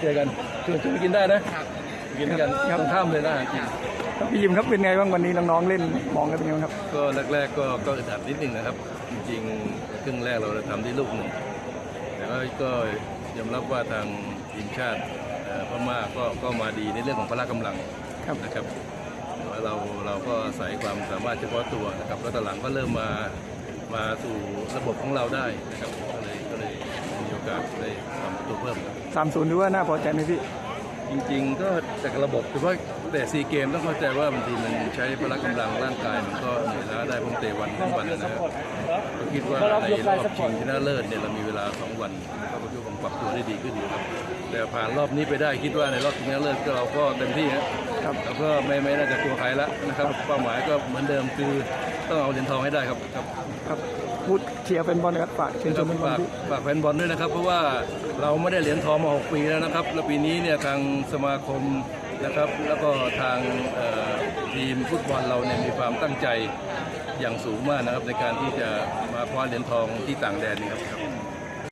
เจอกันชวนชวนไปกินได้นะกินกันตรงข้ามเลยนะครับพี่ยิมครับเป็นไงบ้างวันนี้น้องๆเล่นมองกันเป็นไงบ้างครับ ก็แรกๆก็ก็อึดอัดนิดนึงนะครับ จริงๆครึ่งแรกเราทำได้ลูกหนึ่งแต่ว่าก็ยอมรับว่าทางทีมชาติเอ่อพม่าก็ก็มาดีในเรื่องของพละกำลังครับนะครับเราเราก็อาศัยความสามารถเฉพาะตัวนะครับแล้วตอนหลังก็เริ่มมามาสู่ระบบของเราได้นะครับก็เลย ก็เลยมีโอกาสได้ทำตัวเพิ่มครับสามศูนย์ดูว่าน่าพอใจไหมพี่ จริงๆ ก็จากระบบถือว่าแต่ซีเกมต้องเข้าใจว่าบางทีมันใช้พละกำลังร่างกายมันก็เหนื่อยล้าได้เพราะมันเตะวันทั้งวันนะครับก็คิดว่าในรอบชิงชนะเลิศเนี่ยเรามีเวลา2วันก็ก็ช่วยผมปรับตัวได้ดีขึ้นอยู่ครับ แต่ผ่านรอบนี้ไปได้คิดว่าในรอบชิงชนะเลิศก็เราก็เต็มที่นะครับแล้วก็ไม่ไม่น่าจะกลัวใครแล้วนะครับเป้าหมายก็เหมือนเดิมคือต้องเอาเหรียญทองให้ได้ครับครับครับพูดเชียร์เป็นบอลนะครับฝากเชิญชครัมบเป็นบอลฝากพี่ฝากแฟนบอลด้วยนะครับ เพราะว่าเราไม่ได้เหรียญทองมา 6 ปีแล้วนะครับ แล้วปีนี้เนี่ยทางสมาคมนะครับ แล้วก็ทางเอ่อทีมฟุตบอลเราเนี่ยมีความตั้งใจอย่างสูงมากนะครับ ในการที่จะมาคว้าเหรียญทองที่ต่างแดนนี่ครับ